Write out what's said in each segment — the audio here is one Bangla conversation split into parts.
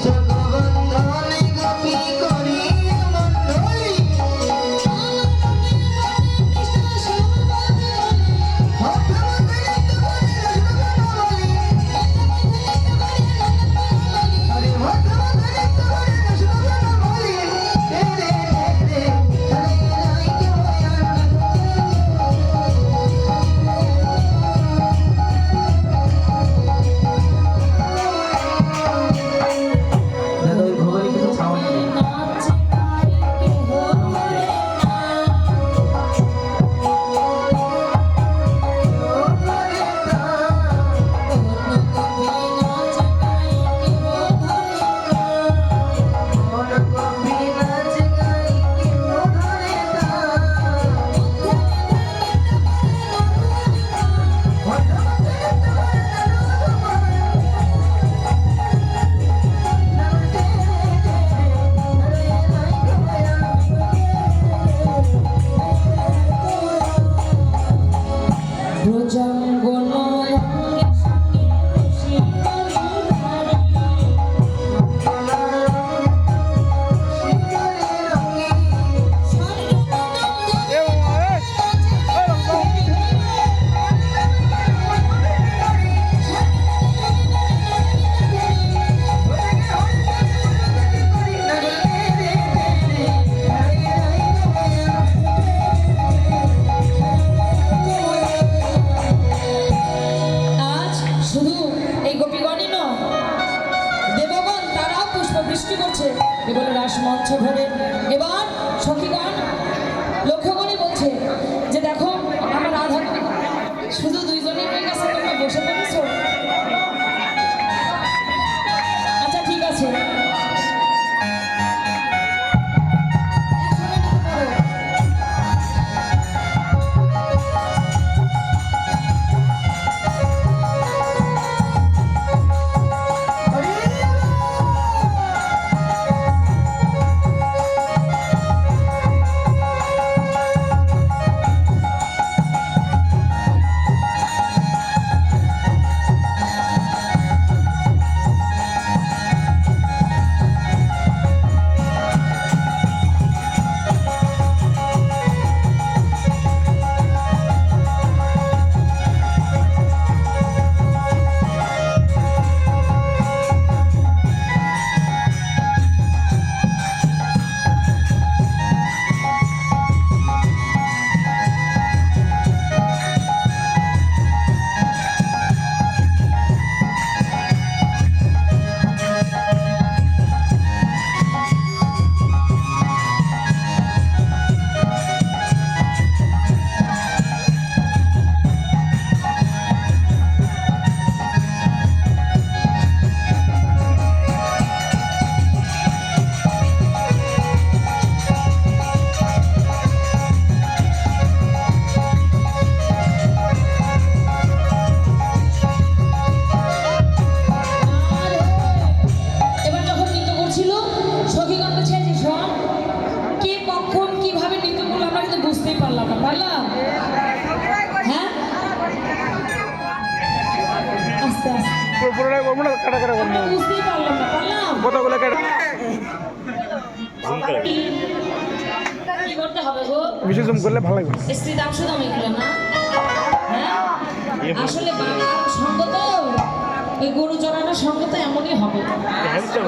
still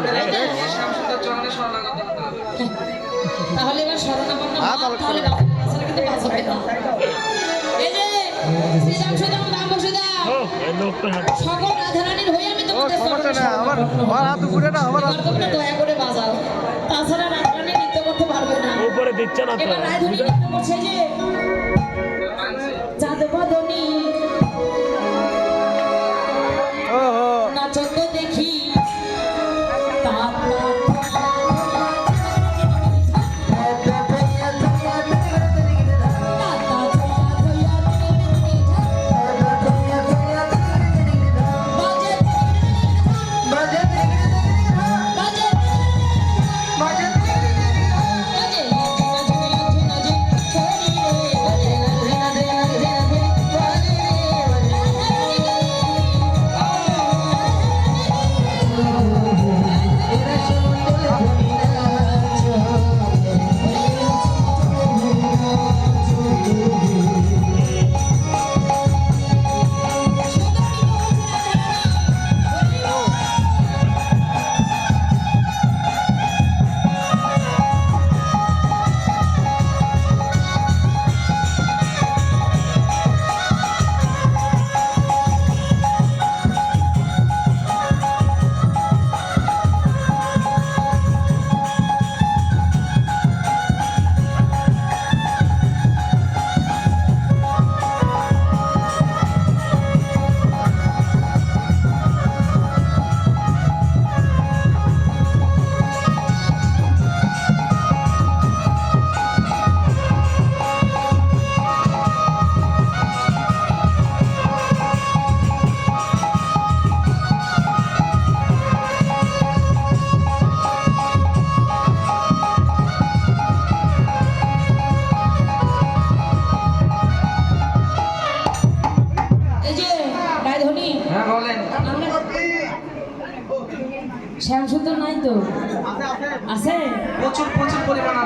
হ্যাঁ। উপরে তাছাড়া নৃত্য করতে পারবে না। উপরে দিচ্ছে না তো। এবার রাধারানী নৃত্য করছে যে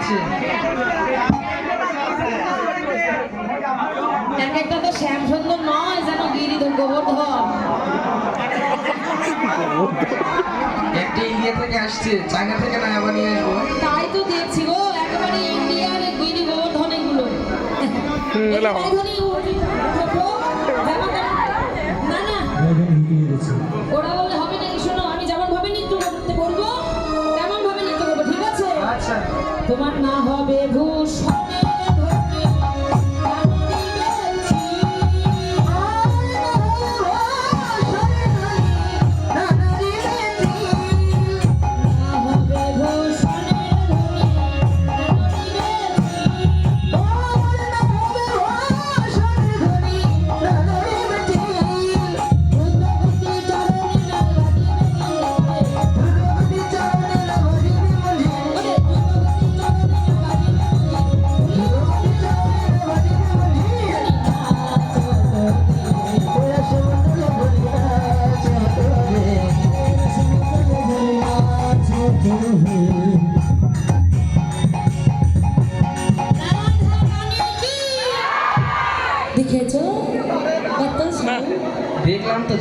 আছে একটা তো শ্যামসুন্দর নয় যেন গিরিধর গোবর্ধন। একটি ইন্ডিয়া থেকে আসছে চায়না থেকে না আবার নিয়ে আসব? তাই তো দেখছি গো একেবারে ইন্ডিয়ার গিরি গোবর্ধন এগুলো। Bieber.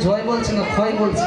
জয় বলছে না ক্ষয় বলছে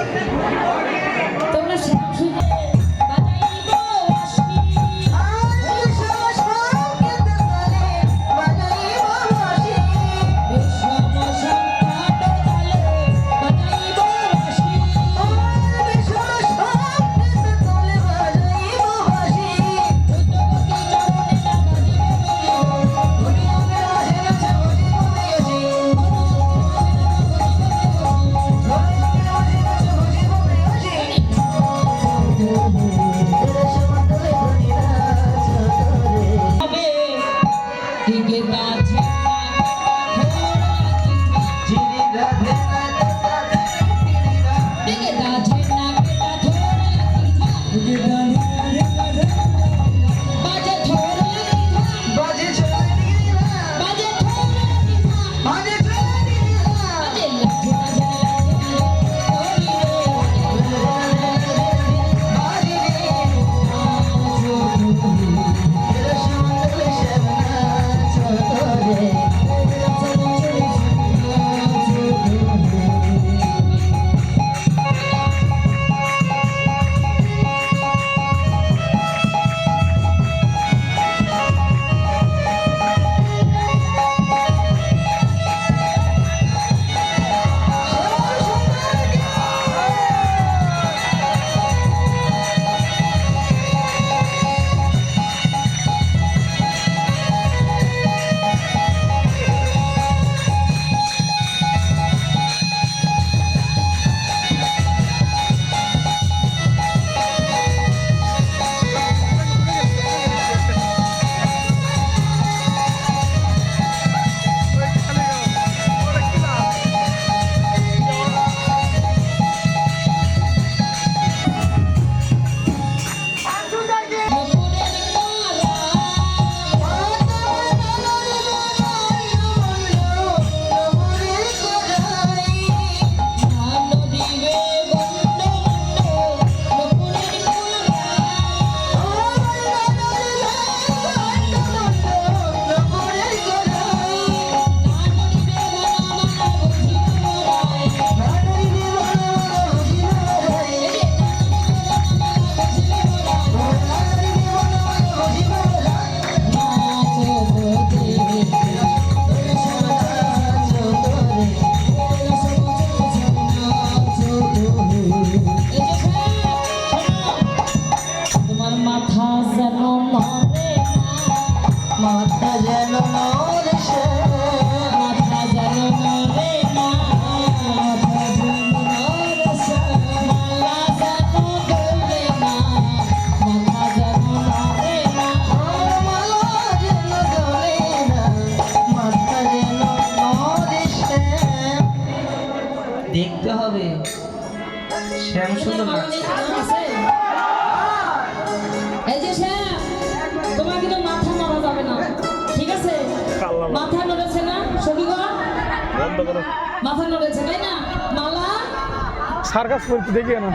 সার্কাস করতে দেখি না